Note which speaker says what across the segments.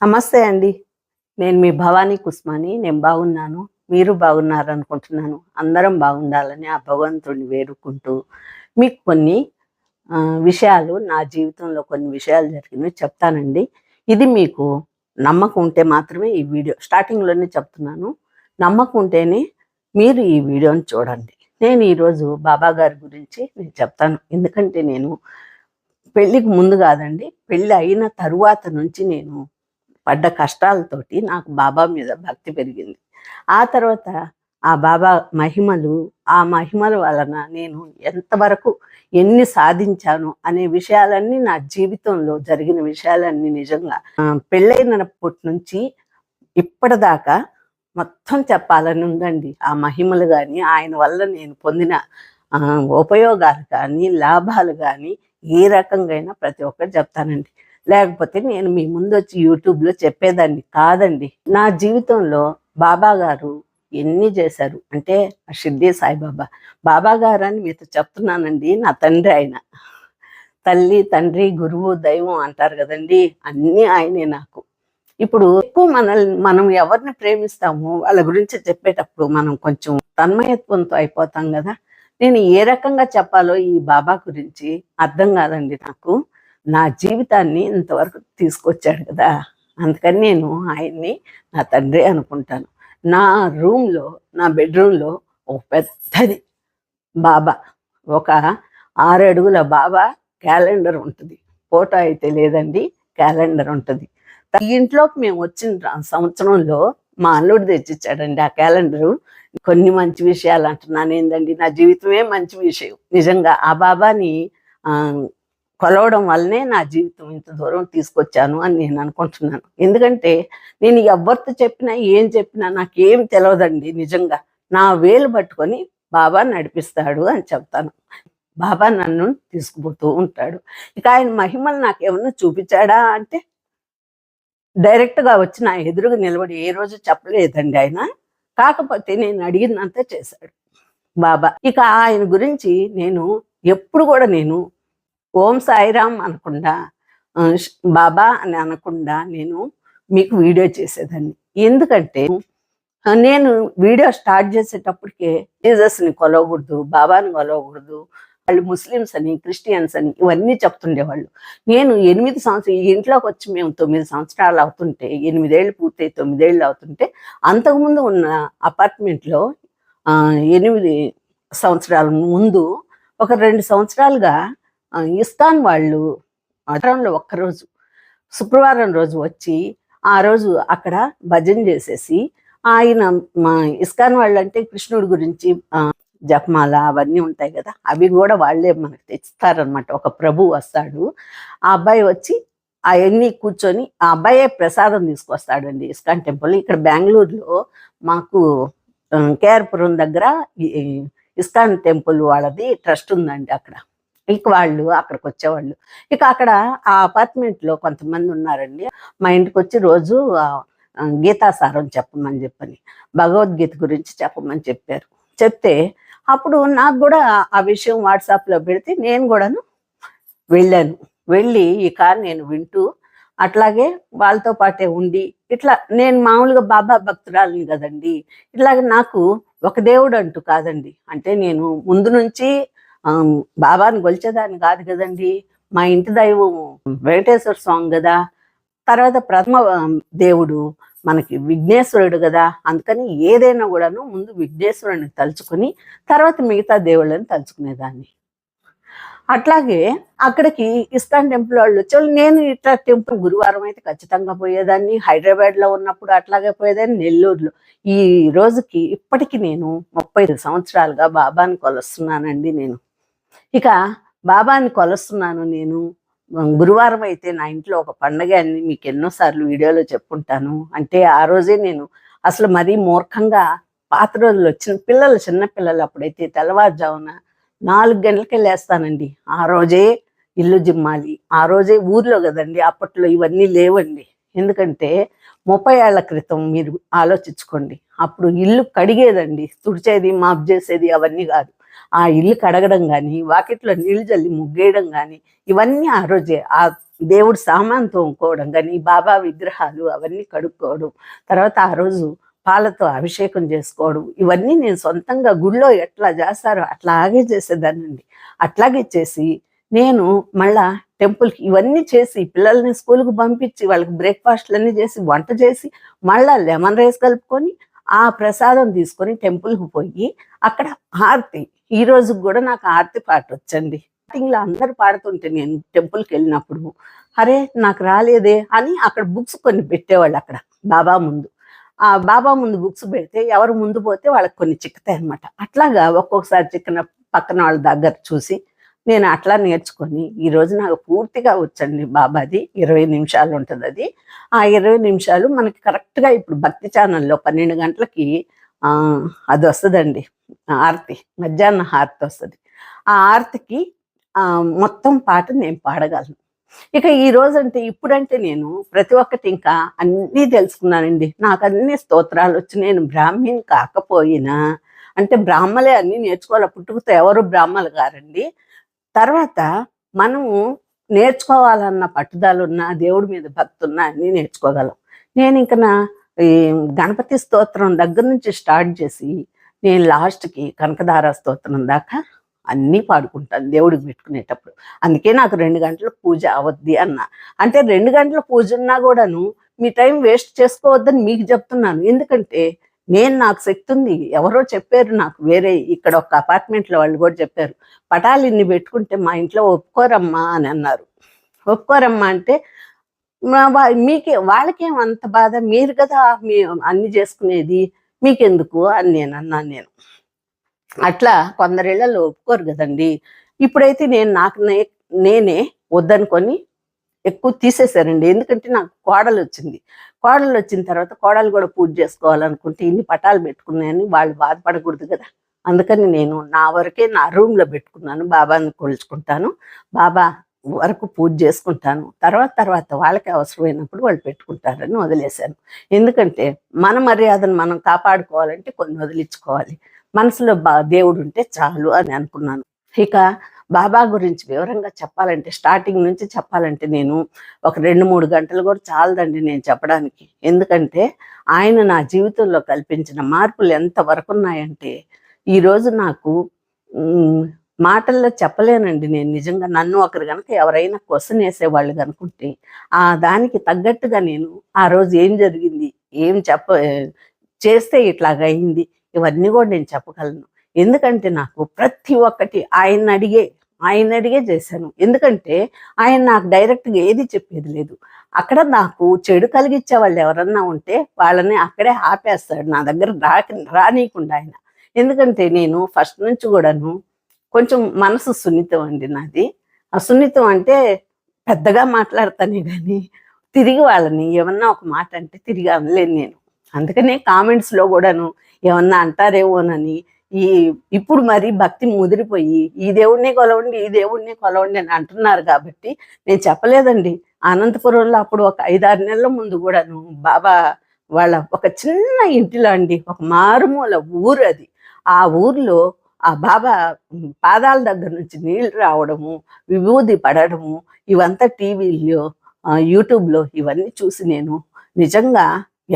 Speaker 1: నమస్తే అండి. నేను మీ భవానీ కుస్మాని. నేను బాగున్నాను. మీరు బాగున్నారు అనుకుంటున్నాను అందరం బాగుండాలని ఆ భగవంతుడిని వేడుకుంటూ మీకు కొన్ని విషయాలు నా జీవితంలో కొన్ని విషయాలు జరిగినవి చెప్తానండి. ఇది మీకు నమ్మకం ఉంటే మాత్రమే ఈ వీడియో స్టార్టింగ్లోనే చెప్తున్నాను. నమ్మకం ఉంటేనే మీరు ఈ వీడియోని చూడండి. నేను ఈరోజు బాబా గారి గురించి నేను చెప్తాను. ఎందుకంటే నేను పెళ్ళికి ముందు కాదండి పెళ్ళి అయిన తరువాత నుంచి నేను పడ్డ కష్టాలతోటి నాకు బాబా మీద భక్తి పెరిగింది. ఆ తర్వాత ఆ బాబా మహిమలు ఆ మహిమల వలన నేను ఎంతవరకు ఎన్ని సాధించాను అనే విషయాలన్నీ నా జీవితంలో జరిగిన విషయాలన్నీ నిజంగా పెళ్ళైనప్పటి నుంచి ఇప్పటిదాకా మొత్తం చెప్పాలని ఉందండి. ఆ మహిమలు కానీ ఆయన వల్ల నేను పొందిన ఉపయోగాలు కానీ లాభాలు కానీ ఏ రకంగా అయినా ప్రతి ఒక్కరు చెప్తానండి. లేకపోతే నేను మీ ముందు వచ్చి యూట్యూబ్లో చెప్పేదాన్ని కాదండి. నా జీవితంలో బాబా గారు ఎన్ని చేశారు? అంటే ఆ షిర్డీ సాయిబాబా. బాబా గారు అని మీతో చెప్తున్నానండి. నా తండ్రి ఆయన. తల్లి తండ్రి గురువు దైవం అంటారు కదండి. అన్నీ ఆయనే నాకు. ఇప్పుడు ఎక్కువ మనల్ని మనం ఎవరిని ప్రేమిస్తామో వాళ్ళ గురించి చెప్పేటప్పుడు మనం కొంచెం తన్మయత్వంతో అయిపోతాం కదా. నేను ఏ రకంగా చెప్పాలో ఈ బాబా గురించి అర్థం కాదండి నాకు. నా జీవితాన్ని ఇంతవరకు తీసుకొచ్చాడు కదా. అందుకని నేను ఆయన్ని నా తండ్రి అనుకుంటాను. నా రూమ్లో నా బెడ్రూమ్లో ఒక పెద్దది బాబా. ఒక ఆరు అడుగుల బాబా క్యాలెండర్ ఉంటుంది. ఫోటో అయితే లేదండి క్యాలెండర్ ఉంటుంది. ఈ ఇంట్లోకి మేము వచ్చిన సంవత్సరంలో మా అల్లుడు తెచ్చిచ్చాడండి ఆ క్యాలెండరు. కొన్ని మంచి విషయాలు అంటున్నాను. ఏందండి? నా జీవితమే మంచి విషయం. నిజంగా ఆ బాబాని కొలవడం వల్లనే నా జీవితం ఇంత దూరం తీసుకొచ్చాను అని నేను అనుకుంటున్నాను. ఎందుకంటే నేను ఎవరితో చెప్పినా ఏం చెప్పినా నాకేం తెలియదండి నిజంగా. నా వేలు పట్టుకొని బాబా నడిపిస్తాడు అని చెప్తాను. బాబా నన్ను తీసుకుపోతూ ఉంటాడు. ఇక ఆయన మహిమలు నాకేమన్నా చూపించాడా అంటే డైరెక్ట్గా వచ్చి నా ఎదురుగా నిలబడి ఏ రోజు చెప్పలేదండి ఆయన. కాకపోతే నేను అడిగినంత చేశాడు బాబా. ఇక ఆయన గురించి నేను ఎప్పుడు కూడా నేను ఓం సాయిరామ్ అనకుండా బాబా అని అనకుండా నేను మీకు వీడియో చేసేదాన్ని. ఎందుకంటే నేను వీడియో స్టార్ట్ చేసేటప్పటికే జీజస్ని కొలవకూడదు బాబాని కొలవకూడదు వాళ్ళు ముస్లిమ్స్ అని క్రిస్టియన్స్ అని ఇవన్నీ చెప్తుండేవాళ్ళు. నేను ఎనిమిది సంవత్సరం ఇంట్లోకి వచ్చి మేము తొమ్మిది సంవత్సరాలు అవుతుంటే ఎనిమిదేళ్ళు పూర్తయి తొమ్మిదేళ్ళు అవుతుంటే అంతకుముందు ఉన్న అపార్ట్మెంట్లో ఆ, ఎనిమిది సంవత్సరాల ముందు ఒక రెండు సంవత్సరాలుగా ఇస్తాన్ వాళ్ళు వారంలో ఒక్కరోజు శుక్రవారం రోజు వచ్చి ఆ రోజు అక్కడ భజన చేసేసి ఆయన మా ఇస్కాన్ వాళ్ళు అంటే కృష్ణుడి గురించి జపమాల అవన్నీ ఉంటాయి కదా అవి కూడా వాళ్ళే మనకు తెస్తారనమాట ఒక ప్రభు వస్తాడు ఆ అబ్బాయి వచ్చి అవన్నీ కూర్చొని ఆ అబ్బాయే ప్రసాదం తీసుకొస్తాడండి ఇస్కాన్ టెంపుల్. ఇక్కడ బెంగళూరులో మాకు కేఆర్పురం దగ్గర ఇస్కాన్ టెంపుల్ వాళ్ళది ట్రస్ట్ ఉందండి అక్కడ. ఇక వాళ్ళు అక్కడికి వచ్చేవాళ్ళు. ఇక అక్కడ ఆ అపార్ట్మెంట్లో కొంతమంది ఉన్నారండి. మా ఇంటికి వచ్చి రోజు గీతాసారం చెప్పమని చెప్పని భగవద్గీత గురించి చెప్పమని చెప్పారు. చెప్తే అప్పుడు నాకు కూడా ఆ విషయం వాట్సాప్లో పెడితే నేను కూడాను వెళ్ళాను. వెళ్ళి ఇక నేను వింటూ అట్లాగే వాళ్ళతో పాటే ఉండి ఇట్లా నేను మామూలుగా బాబా భక్తురాలిని కదండి ఇట్లాగే నాకు ఒక దేవుడు అంటూ కాదండి. అంటే నేను ముందు నుంచి బాబాని గొలిచేదాన్ని కాదు కదండి. మా ఇంటి దైవం వెంకటేశ్వర స్వామి కదా. తర్వాత ప్రథమ దేవుడు మనకి విఘ్నేశ్వరుడు కదా. అందుకని ఏదైనా కూడాను ముందు విఘ్నేశ్వరుని తలుచుకుని తర్వాత మిగతా దేవుళ్ళని తలుచుకునేదాన్ని. అట్లాగే అక్కడికి ఇస్కాన్ టెంపుల్ వాళ్ళు వచ్చి నేను ఇట్లా టెంపుల్ గురువారం అయితే ఖచ్చితంగా పోయేదాన్ని. హైదరాబాద్లో ఉన్నప్పుడు అట్లాగే పోయేదాన్ని. నెల్లూరులో. ఈ రోజుకి ఇప్పటికి నేను ముప్పై ఐదు సంవత్సరాలుగా బాబాని కొలుస్తున్నానండి నేను. ఇక బాబాని కొలుస్తున్నాను నేను. గురువారం అయితే నా ఇంట్లో ఒక పండగ అని మీకు ఎన్నోసార్లు వీడియోలో చెప్పుంటాను. అంటే ఆ రోజే నేను అసలు మరీ మూర్ఖంగా పాత రోజులు వచ్చిన పిల్లలు చిన్న పిల్లలు అప్పుడైతే తెల్లవారుజామున నాలుగు గంటలకే లేస్తానండి. ఆ రోజే ఇల్లు జిమ్మాలి. ఆ రోజే ఊర్లో కదండి అప్పట్లో ఇవన్నీ లేవండి. ఎందుకంటే ముప్పై ఏళ్ళ క్రితం మీరు ఆలోచించుకోండి. అప్పుడు ఇల్లు కడిగేదండి తుడిచేది మాప్ చేసేది అవన్నీ కాదు. ఆ ఇల్లు కడగడం కానీ వాకిట్లో నీళ్ళు జల్లి ముగ్గేయడం కానీ ఇవన్నీ ఆ రోజే ఆ దేవుడు సామాన్ తోముకోవడం కానీ బాబా విగ్రహాలు అవన్నీ కడుక్కోవడం తర్వాత ఆ రోజు పాలతో అభిషేకం చేసుకోవడం ఇవన్నీ నేను సొంతంగా గుళ్ళో ఎట్లా చేస్తారో అట్లాగే చేసేదానండి అట్లాగే చేసి నేను మళ్ళా టెంపుల్కి ఇవన్నీ చేసి పిల్లల్ని స్కూల్కి పంపించి వాళ్ళకి బ్రేక్ఫాస్ట్లన్నీ చేసి వంట చేసి మళ్ళా లెమన్ రైస్ కలుపుకొని ఆ ప్రసాదం తీసుకొని టెంపుల్కి పోయి అక్కడ హారతి ఈ రోజు కూడా నాకు హారతి పాట వచ్చండి. స్టార్టింగ్లో అందరు పాడుతుంటే నేను టెంపుల్కి వెళ్ళినప్పుడు అరే నాకు రాలేదే అని అక్కడ బుక్స్ కొన్ని పెట్టేవాళ్ళు అక్కడ బాబా ముందు. ఆ బాబా ముందు బుక్స్ పెడితే ఎవరు ముందు పోతే వాళ్ళకి కొన్ని చిక్కుతాయి అనమాట అట్లాగా ఒక్కొక్కసారి చిక్కిన పక్కన వాళ్ళ దగ్గర చూసి నేను అట్లా నేర్చుకొని ఈ రోజు నాకు పూర్తిగా వచ్చండి బాబాది ఇరవై నిమిషాలు ఉంటుంది అది. ఆ ఇరవై నిమిషాలు మనకి కరెక్ట్గా ఇప్పుడు భక్తి ఛానల్లో పన్నెండు గంటలకి అది వస్తుందండి. ఆర్తి మధ్యాహ్నం హారతి వస్తుంది. ఆ ఆర్తికి మొత్తం పాట నేను పాడగలను. ఇక ఈ రోజంటే ఇప్పుడంటే నేను ప్రతి ఒక్కటి ఇంకా అన్నీ తెలుసుకున్నానండి. నాకు అన్ని స్తోత్రాలు వచ్చి నేను బ్రాహ్మణ్ కాకపోయినా అంటే బ్రాహ్మలే అన్నీ నేర్చుకోవాలి? పుట్టుకతో ఎవరు బ్రాహ్మలు గారండి తర్వాత మనము నేర్చుకోవాలన్న పట్టుదలున్నా దేవుడి మీద భక్తున్నా అన్నీ నేర్చుకోగలం. నేను ఇంక నా ఈ గణపతి స్తోత్రం దగ్గర నుంచి స్టార్ట్ చేసి నేను లాస్ట్కి కనకదార స్తోత్రం దాకా అన్నీ పాడుకుంటాను దేవుడికి పెట్టుకునేటప్పుడు. అందుకే నాకు రెండు గంటల పూజ అవద్ది అన్న. అంటే రెండు గంటల పూజ ఉన్నా కూడాను మీ టైం వేస్ట్ చేసుకోవద్దని మీకు చెప్తున్నాను. ఎందుకంటే నేను నాకు శక్తి ఉంది ఎవరో చెప్పారు నాకు వేరే ఇక్కడ ఒక అపార్ట్మెంట్లో వాళ్ళు కూడా చెప్పారు పటాలు ఇన్ని పెట్టుకుంటే మా ఇంట్లో ఒప్పుకోరమ్మా అని అన్నారు. ఒప్పుకోరమ్మా అంటే మీకే వాళ్ళకేం అంత బాధ? మీరు కదా మీ అన్ని చేసుకునేది మీకెందుకు అని నేను అన్నాను నేను. అట్లా కొందరిళ్ళలో ఒప్పుకోరు కదండి. ఇప్పుడైతే నేను నాకు నే- నేనే వద్దనుకొని ఎక్కువ తీసేశారండి. ఎందుకంటే నాకు కోడలు వచ్చింది కోడలు వచ్చిన తర్వాత కోడలు కూడా పూజ చేసుకోవాలనుకుంటే ఇన్ని పటాలు పెట్టుకున్నాయని వాళ్ళు బాధపడకూడదు కదా. అందుకని నేను నా వరకే నా రూమ్లో పెట్టుకున్నాను బాబాని కొలుచుకుంటాను. బాబా వరకు పూజ చేసుకుంటాను. తర్వాత తర్వాత వాళ్ళకి అవసరమైనప్పుడు వాళ్ళు పెట్టుకుంటారని వదిలేశాను. ఎందుకంటే మన మర్యాదను మనం కాపాడుకోవాలంటే కొన్ని వదిలించుకోవాలి. మనసులో బా దేవుడు ఉంటే చాలు అని అనుకున్నాను. ఇక బాబా గురించి వివరంగా చెప్పాలంటే స్టార్టింగ్ నుంచి చెప్పాలంటే నేను ఒక రెండు మూడు గంటలు కూడా చాలదండి నేను చెప్పడానికి. ఎందుకంటే ఆయన నా జీవితంలో కల్పించిన మార్పులు ఎంతవరకు ఉన్నాయంటే ఈరోజు నాకు మాటల్లో చెప్పలేనండి నేను నిజంగా. నన్ను ఒకరు కనుక ఎవరైనా క్వశ్చన్ వేసేవాళ్ళు కనుకుంటే ఆ దానికి తగ్గట్టుగా నేను ఆ రోజు ఏం జరిగింది ఏం చెప్ప చేస్తే ఇట్లాగ అయింది ఇవన్నీ కూడా నేను చెప్పగలను. ఎందుకంటే నాకు ప్రతి ఒక్కటి ఆయన అడిగే ఆయన అడిగే చేశాను. ఎందుకంటే ఆయన నాకు డైరెక్ట్గా ఏది చెప్పేది లేదు. అక్కడ నాకు చెడు కలిగించే వాళ్ళు ఎవరన్నా ఉంటే వాళ్ళని అక్కడే ఆపేస్తాడు. నా దగ్గర రాక రానీయకుండా ఆయన. ఎందుకంటే నేను ఫస్ట్ నుంచి కూడాను కొంచెం మనసు సున్నితం అండి నాది. ఆ సున్నితం అంటే పెద్దగా మాట్లాడతానే కానీ తిరిగి వాళ్ళని ఏమన్నా ఒక మాట అంటే తిరిగి అనలేను నేను. అందుకనే కామెంట్స్లో కూడాను ఏమన్నా అంటారేమోనని ఈ ఇప్పుడు మరి భక్తి ముదిరిపోయి ఈ దేవుడిని కొలవండి ఈ దేవుడిని కొలవండి అని అంటున్నారు కాబట్టి నేను చెప్పలేదండి. అనంతపురంలో అప్పుడు ఒక ఐదారు నెలల ముందు కూడాను బాబా వాళ్ళ ఒక చిన్న ఇంటిలో అండి ఒక మారుమూల ఊరు అది. ఆ ఊర్లో ఆ బాబా పాదాల దగ్గర నుంచి నీళ్ళు రావడము విభూది పడడము ఇవంతా టీవీలో యూట్యూబ్లో ఇవన్నీ చూసి నేను నిజంగా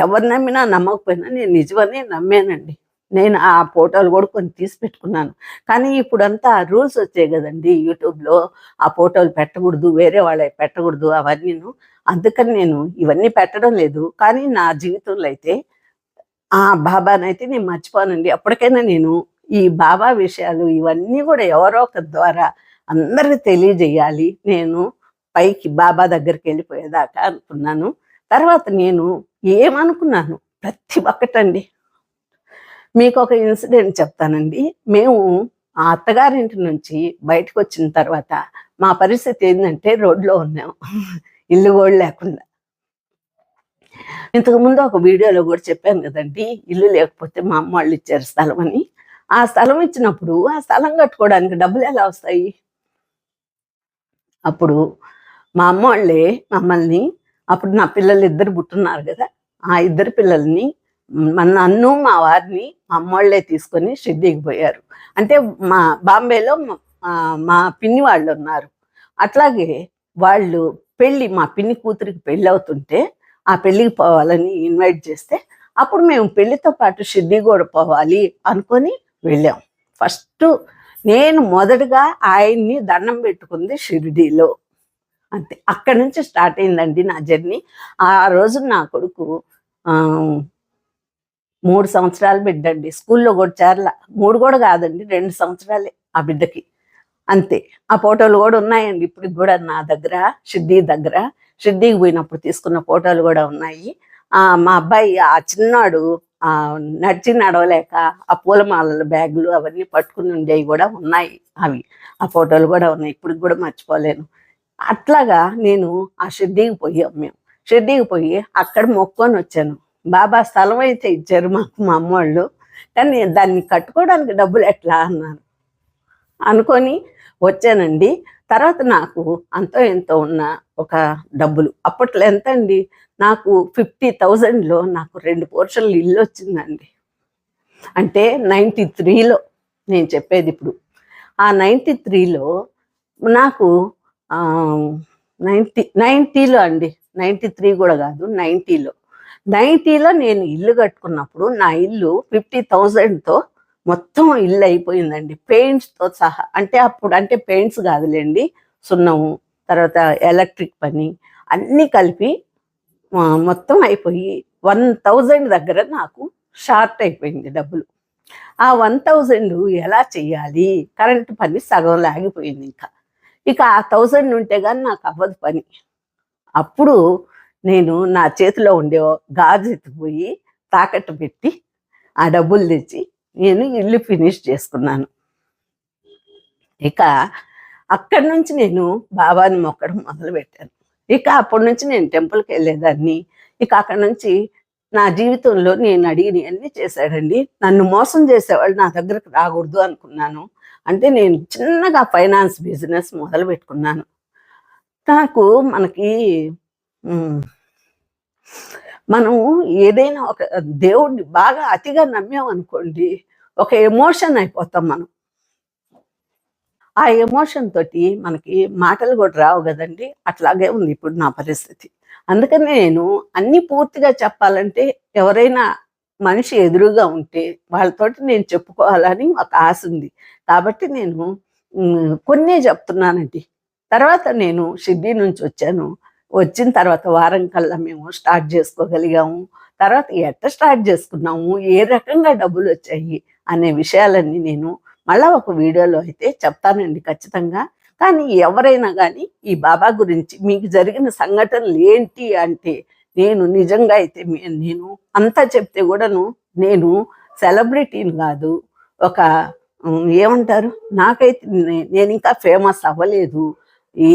Speaker 1: ఎవరు నమ్మినా నమ్మకపోయినా నేను నిజమనే నమ్మానండి. నేను ఆ ఫోటోలు కూడా కొన్ని తీసి పెట్టుకున్నాను. కానీ ఇప్పుడంతా రూల్స్ వచ్చాయి కదండి యూట్యూబ్లో. ఆ ఫోటోలు పెట్టకూడదు వేరే వాళ్ళవి పెట్టకూడదు అవన్నీను. అందుకని నేను ఇవన్నీ పెట్టడం లేదు. కానీ నా జీవితంలో అయితే ఆ బాబానైతే నేను మర్చిపోనండి. అప్పటికైనా నేను ఈ బాబా విషయాలు ఇవన్నీ కూడా ఎవరో ఒక ద్వారా అందరికి తెలియజేయాలి. నేను పైకి బాబా దగ్గరికి వెళ్ళిపోయేదాకా అనుకున్నాను. తర్వాత నేను ఏమనుకున్నాను? ప్రతి ఒక్కటండి. మీకు ఒక ఇన్సిడెంట్ చెప్తానండి. మేము ఆ అత్తగారింటి నుంచి బయటకు వచ్చిన తర్వాత మా పరిస్థితి ఏంటంటే రోడ్లో ఉన్నాం. ఇల్లు కూడా లేకుండా. ఇంతకు ముందు ఒక వీడియోలో కూడా చెప్పాను కదండి ఇల్లు లేకపోతే మా అమ్మ వాళ్ళు ఇచ్చారు స్థలం అని. ఆ స్థలం ఇచ్చినప్పుడు ఆ స్థలం కట్టుకోవడానికి డబ్బులు ఎలా వస్తాయి? అప్పుడు మా అమ్మ వాళ్ళే మమ్మల్ని అప్పుడు నా పిల్లలు ఇద్దరు పుట్టున్నారు కదా ఆ ఇద్దరు పిల్లల్ని మన నన్ను మా వారిని మా అమ్మోళ్ళే తీసుకొని షిర్డీకి పోయారు. అంటే మా బాంబేలో మా- పిన్ని వాళ్ళు ఉన్నారు. అట్లాగే వాళ్ళు పెళ్ళి మా పిన్ని కూతురికి పెళ్ళి అవుతుంటే ఆ పెళ్ళికి పోవాలని ఇన్వైట్ చేస్తే అప్పుడు మేము పెళ్ళితో పాటు షిర్డీ కూడా పోవాలి అనుకొని వెళ్ళాం. ఫస్ట్ నేను మొదటగా ఆయన్ని దండం పెట్టుకుంది షిరిడీలో. అంతే. అక్కడి నుంచి స్టార్ట్ అయిందండి నా జర్నీ. ఆ రోజు నా కొడుకు మూడు సంవత్సరాలు బిడ్డండి. స్కూల్లో కూడా చేరల. మూడు కూడా కాదండి రెండు సంవత్సరాలే ఆ బిడ్డకి. అంతే. ఆ ఫోటోలు కూడా ఉన్నాయండి. ఇప్పటికి కూడా నా దగ్గర షిడ్డీ దగ్గర. షిడ్డీకి పోయినప్పుడు తీసుకున్న ఫోటోలు కూడా ఉన్నాయి. ఆ మా అబ్బాయి ఆ చిన్నాడు ఆ నడిచి నడవలేక ఆ పూలమాలల బ్యాగులు అవన్నీ పట్టుకుని ఉండేవి కూడా ఉన్నాయి అవి. ఆ ఫోటోలు కూడా ఉన్నాయి. ఇప్పటికి కూడా మర్చిపోలేను. అట్లాగా నేను ఆ షిర్డీకి పోయాం మేము. షిర్డీకి పోయి అక్కడ మొక్కొని వచ్చాను. బాబా స్థలం అయితే ఇచ్చారు మాకు మా అమ్మోళ్ళు కానీ దాన్ని కట్టుకోవడానికి డబ్బులు ఎట్లా అన్నారు అనుకొని వచ్చానండి. తర్వాత నాకు అంతో ఎంతో ఉన్న ఒక డబ్బులు. అప్పట్లో ఎంత అండి నాకు ఫిఫ్టీ థౌజండ్లో నాకు రెండు పోర్షన్లు ఇల్లు వచ్చిందండి. అంటే నైంటీ త్రీలో నేను చెప్పేది ఇప్పుడు. ఆ నైంటీ త్రీలో నాకు నైంటీ నైంటీలో అండి. నైంటీ త్రీ కూడా కాదు నైంటీలో నైంటీలో నేను ఇల్లు కట్టుకున్నప్పుడు నా ఇల్లు ఫిఫ్టీ థౌజండ్తో మొత్తం ఇల్లు అయిపోయిందండి. పెయింట్స్తో సహా అంటే అప్పుడు అంటే పెయింట్స్ కాదులేండి సున్నము తర్వాత ఎలక్ట్రిక్ పని అన్నీ కలిపి మొత్తం అయిపోయి వన్ థౌజండ్ దగ్గర నాకు షార్ట్ అయిపోయింది డబ్బులు. ఆ వన్ థౌజండ్ ఎలా చెయ్యాలి కరెంట్ పని సగం లాగిపోయింది ఇంకా. ఇక ఆ థౌజండ్ ఉంటే కానీ నాకు అవ్వదు పని. అప్పుడు నేను నా చేతిలో ఉండే గాజు ఎత్తుకుపోయి తాకట్టు పెట్టి ఆ డబ్బులు తెచ్చి నేను ఇల్లు ఫినిష్ చేసుకున్నాను. ఇక అక్కడి నుంచి నేను బాబాని మొక్కడం మొదలు పెట్టాను ఇక అప్పటి నుంచి నేను టెంపుల్కి వెళ్ళేదాన్ని. ఇక అక్కడి నుంచి నా జీవితంలో నేను అడిగిన అన్ని చేశాడండి. నన్ను మోసం చేసేవాళ్ళు నా దగ్గరకు రాకూడదు అనుకున్నాను. అంటే నేను చిన్నగా ఫైనాన్స్ బిజినెస్ మొదలు పెట్టుకున్నాను నాకు మనకి మనం ఏదైనా ఒక దేవుడిని బాగా అతిగా నమ్మామనుకోండి ఒక ఎమోషన్ అయిపోతాం మనం. ఆ ఎమోషన్ తోటి మనకి మాటలు కూడా రావు కదండి. అట్లాగే ఉంది ఇప్పుడు నా పరిస్థితి. అందుకని నేను అన్ని పూర్తిగా చెప్పాలంటే ఎవరైనా మనిషి ఎదురుగా ఉంటే వాళ్ళతోటి నేను చెప్పుకోవాలని ఒక ఆశ ఉంది. కాబట్టి నేను కొన్ని కొన్నే చెప్తున్నానండి. తర్వాత నేను షిర్డీ నుంచి వచ్చాను. వచ్చిన తర్వాత వారం కల్లా మేము స్టార్ట్ చేసుకోగలిగాము. తర్వాత ఎట్ట స్టార్ట్ చేసుకున్నాము ఏ రకంగా డబ్బులు వచ్చాయి అనే విషయాలన్నీ నేను మళ్ళా ఒక వీడియోలో అయితే చెప్తానండి ఖచ్చితంగా. కానీ ఎవరైనా కానీ ఈ బాబా గురించి మీకు జరిగిన సంఘటనలు ఏంటి అంటే నేను నిజంగా అయితే నేను అంతా చెప్తే కూడాను నేను సెలబ్రిటీని కాదు ఒక ఏమంటారు? నాకైతే నే- నేను ఇంకా ఫేమస్ అవ్వలేదు. ఏ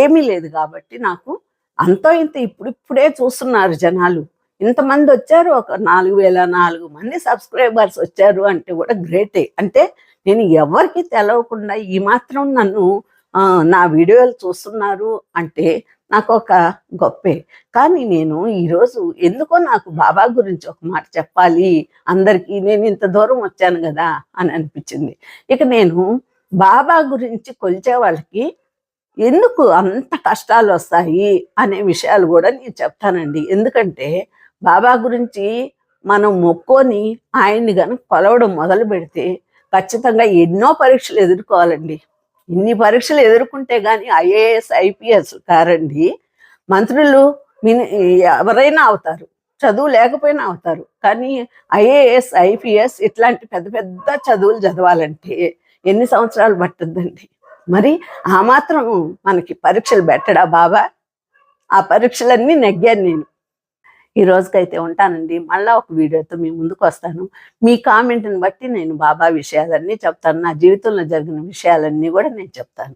Speaker 1: ఏమీ లేదు కాబట్టి నాకు అంతో ఇంత ఇప్పుడు ఇప్పుడే చూస్తున్నారు జనాలు. ఇంతమంది వచ్చారు ఒక నాలుగు వేల నాలుగు మంది సబ్స్క్రైబర్స్ వచ్చారు అంటే కూడా గ్రేటే. అంటే నేను ఎవరికి తెలవకుండా ఈ మాత్రం నన్ను నా వీడియోలు చూస్తున్నారు అంటే నాకు ఒక గొప్పే. కానీ నేను ఈరోజు ఎందుకో నాకు బాబా గురించి ఒక మాట చెప్పాలి అందరికీ నేను ఇంత దూరం వచ్చాను కదా అని అనిపించింది. ఇక నేను బాబా గురించి కొలిచే వాళ్ళకి ఎందుకు అంత కష్టాలు వస్తాయి అనే విషయాలు కూడా నేను చెప్తానండి. ఎందుకంటే బాబా గురించి మనం మొక్కొని ఆయన్ని కనుక కొలవడం మొదలు పెడితే ఖచ్చితంగా ఎన్నో పరీక్షలు ఎదుర్కోవాలండి. ఇన్ని పరీక్షలు ఎదుర్కొంటే కానీ ఐఏఎస్ ఐపీఎస్ కారండి. మంత్రులు మిని ఎవరైనా అవుతారు చదువు లేకపోయినా అవుతారు. కానీ ఐఏఎస్ ఐపీఎస్ ఇట్లాంటి పెద్ద పెద్ద చదువులు చదవాలంటే ఎన్ని సంవత్సరాలు పట్టుద్దండి. మరి ఆ మాత్రం మనకి పరీక్షలు పెట్టడా బాబా? ఆ పరీక్షలన్నీ నెగ్గాను నేను. ఈ రోజుకైతే ఉంటానండి. మళ్ళా ఒక వీడియోతో మీ ముందుకు వస్తాను. మీ కామెంట్ని బట్టి నేను బాబా విషయాలన్నీ చెప్తాను. నా జీవితంలో జరిగిన విషయాలన్నీ కూడా నేను చెప్తాను.